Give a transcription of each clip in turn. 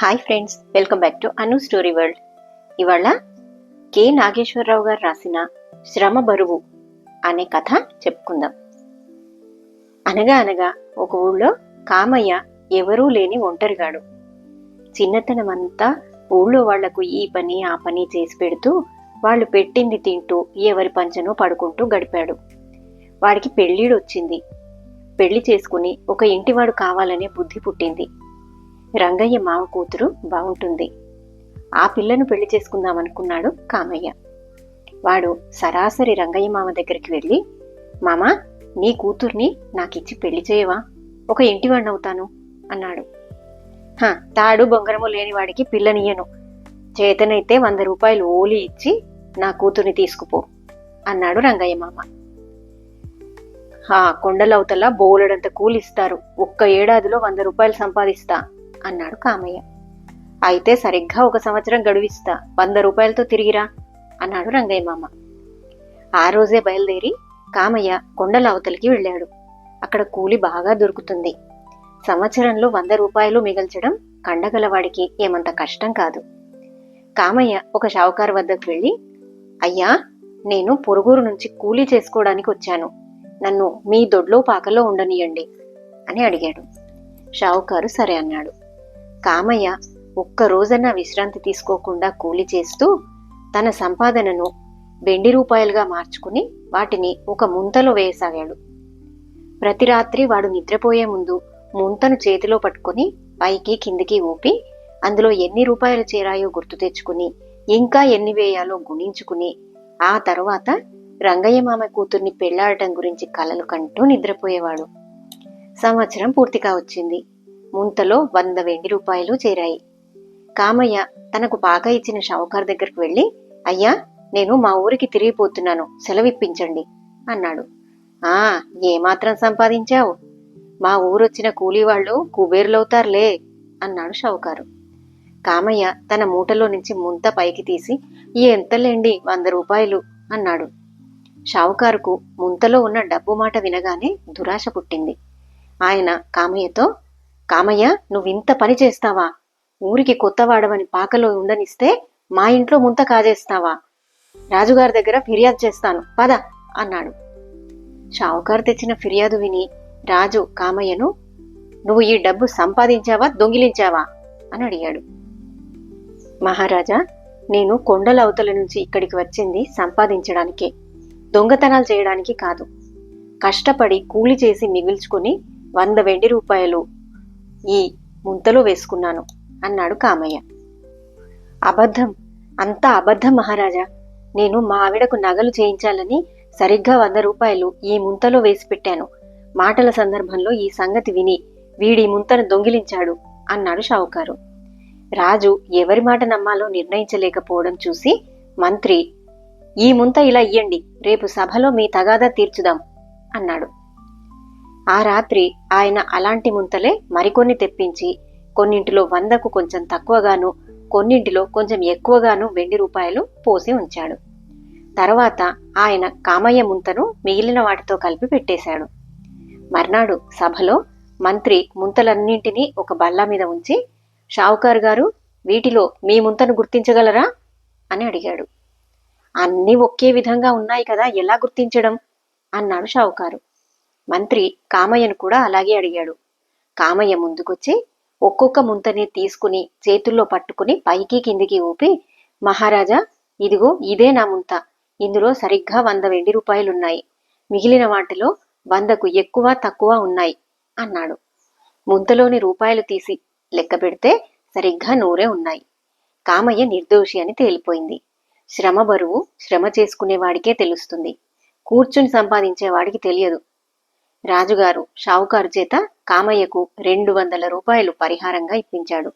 Hi friends welcome back to Anu story world ఇవాళ K Nageswararao గారు రాసిన శ్రమ బరువు అనే కథ చెప్పుకుందాం. అనగా అనగా ఒక ఊళ్ళో కామయ్య ఎవరూ లేని ఒంటరిగాడు. చిన్నతనమంతా ఊళ్ళో వాళ్ళకు ఈ పని ఆ పని చేసి పెడుతూ వాళ్ళు పెట్టింది తింటూ ఎవరి పంచనో పడుకుంటూ గడిపాడు. వాడికి పెళ్ళిడు వచ్చింది. పెళ్ళి చేసుకుని ఒక ఇంటివాడు కావాలనే బుద్ధి పుట్టింది. రంగయ్య మామ కూతురు బాగుంటుంది. ఆ పిల్లను పెళ్ళి చేసుకుందామనుకున్నాడు కామయ్య. వాడు సరాసరి రంగయ్య మామ దగ్గరికి వెళ్ళి మామ నీ కూతుర్ని నాకిచ్చి పెళ్ళి చేయవా? ఒక ఇంటివాడిని అవుతాను అన్నాడు. హా తాడు బొంగరము లేని వాడికి పిల్లనియ్యను. చేతనైతే వంద రూపాయలు ఓలి ఇచ్చి నా కూతుర్ని తీసుకుపో అన్నాడు రంగయ్య మామ. ఆ కొండలవతల బోలెడంత కూలిస్తారు. ఒక్క ఏడాదిలో వంద రూపాయలు సంపాదిస్తా అన్నాడు కామయ్య. అయితే సరిగ్గా ఒక సంవత్సరం గడువిస్తా. వంద రూపాయలతో తిరిగిరా అన్నాడు రంగయ్య మామ. ఆ రోజే బయలుదేరి కామయ్య కొండల అవతలికి వెళ్ళాడు. అక్కడ కూలి బాగా దొరుకుతుంది. సంవత్సరంలో వంద రూపాయలు మిగల్చడం కండగలవాడికి ఏమంత కష్టం కాదు. కామయ్య ఒక షావుకారు వద్దకు వెళ్ళి అయ్యా నేను పొరుగురు నుంచి కూలీ చేసుకోవడానికి వచ్చాను. నన్ను మీ దొడ్లో పాకలో ఉండనియండి అని అడిగాడు. షావుకారు సరే అన్నాడు. కామయ్య ఒక్క రోజన్నా విశ్రాంతి తీసుకోకుండా కూలి చేస్తూ తన సంపాదనను వెండి రూపాయలుగా మార్చుకుని వాటిని ఒక ముంతలో వేయసాగాడు. ప్రతి రాత్రి వాడు నిద్రపోయే ముందు ముంతను చేతిలో పట్టుకుని పైకి కిందికి ఊపి అందులో ఎన్ని రూపాయలు చేరాయో గుర్తు తెచ్చుకుని ఇంకా ఎన్ని వేయాలో గుణించుకుని ఆ తర్వాత రంగయ్య మామ కూతుర్ని పెళ్ళాడటం గురించి కలలు కంటూ నిద్రపోయేవాడు. సంవత్సరం పూర్తిగా వచ్చింది. ముంతలో వంద వెండి రూపాయలు చేరాయి. కామయ్య తనకు పాక ఇచ్చిన షావుకార్ దగ్గరకు వెళ్ళి అయ్యా నేను మా ఊరికి తిరిగిపోతున్నాను. సెలవిప్పించండి అన్నాడు. ఆ ఏమాత్రం సంపాదించావు? మా ఊరొచ్చిన కూలీవాళ్ళు కుబేరులవుతారులే అన్నాడు షావుకారు. కామయ్య తన మూటలో నుంచి ముంత పైకి తీసి ఎంతలేండి? వంద రూపాయలు అన్నాడు. షావుకారుకు ముంతలో ఉన్న డబ్బు మాట వినగానే దురాశ పుట్టింది. ఆయన కామయ్యతో కామయ్య నువ్వింత పని చేస్తావా? ఊరికి కొత్తవాడవని పాకలో ఉండనిస్తే మా ఇంట్లో ముంత కాజేస్తావా? రాజుగారి దగ్గర ఫిర్యాదు చేస్తాను. పద అన్నాడు. షావుకారు తెచ్చిన ఫిర్యాదు విని రాజు కామయ్యను నువ్వు ఈ డబ్బు సంపాదించావా దొంగిలించావా? అని అడిగాడు. మహారాజా నేను కొండల అవతల నుంచి ఇక్కడికి వచ్చింది సంపాదించడానికే. దొంగతనాలు చేయడానికి కాదు. కష్టపడి కూలి చేసి మిగుల్చుకుని వంద వెండి రూపాయలు ఈ ముంతలో వేసుకున్నాను అన్నాడు కామయ్య. అబద్ధం అంతా అబద్ధం మహారాజా. నేను మా ఆవిడకు నగలు చేయించాలని సరిగ్గా వంద రూపాయలు ఈ ముంతలో వేసి పెట్టాను. మాటల సందర్భంలో ఈ సంగతి విని వీడి ముంతను దొంగిలించాడు అన్నాడు షావుకారు. రాజు ఎవరి మాట నమ్మాలో నిర్ణయించలేకపోవడం చూసి మంత్రి ఈ ముంత ఇలా ఇయ్యండి రేపు సభలో మీ తగాదా తీర్చుదాం అన్నాడు. ఆ రాత్రి ఆయన అలాంటి ముంతలే మరికొన్ని తెప్పించి కొన్నింటిలో వందకు కొంచెం తక్కువగాను కొన్నింటిలో కొంచెం ఎక్కువగాను వెండి రూపాయలు పోసి ఉంచాడు. తర్వాత ఆయన కామయ్య ముంతను మిగిలిన వాటితో కలిపి పెట్టేశాడు. మర్నాడు సభలో మంత్రి ముంతలన్నింటినీ ఒక బల్ల మీద ఉంచి షావుకారు గారు వీటిలో మీ ముంతను గుర్తించగలరా? అని అడిగాడు. అన్నీ ఒకే విధంగా ఉన్నాయి కదా ఎలా గుర్తించడం? అన్నాడు షావుకారు. మంత్రి కామయ్యను కూడా అలాగే అడిగాడు. కామయ్య ముందుకొచ్చి ఒక్కొక్క ముంతని తీసుకుని చేతుల్లో పట్టుకుని పైకి కిందికి ఊపి మహారాజా ఇదిగో ఇదే నా ముంత. ఇందులో సరిగ్గా వంద వెండి రూపాయలున్నాయి. మిగిలిన వాటిలో వందకు ఎక్కువ తక్కువ ఉన్నాయి అన్నాడు. ముంతలోని రూపాయలు తీసి లెక్క పెడితే సరిగ్గా నూరే ఉన్నాయి. కామయ్య నిర్దోషి అని తేలిపోయింది. శ్రమ బరువు శ్రమ చేసుకునేవాడికే తెలుస్తుంది. కూర్చుని సంపాదించేవాడికి తెలియదు. రాజుగారు షావుకారు చేత కామయ్యకు రెండు వందల రూపాయలు పరిహారంగా ఇప్పించాడు.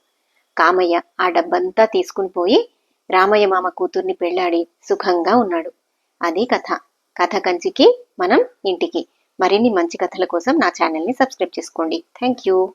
కామయ్య ఆ డబ్బంతా తీసుకుని పోయి రామయ్య మామ కూతుర్ని పెళ్ళాడి సుఖంగా ఉన్నాడు. అది కథ. కథ కంచికి మనం ఇంటికి. మరిన్ని మంచి కథల కోసం నా ఛానల్ని సబ్స్క్రైబ్ చేసుకోండి. Thank you.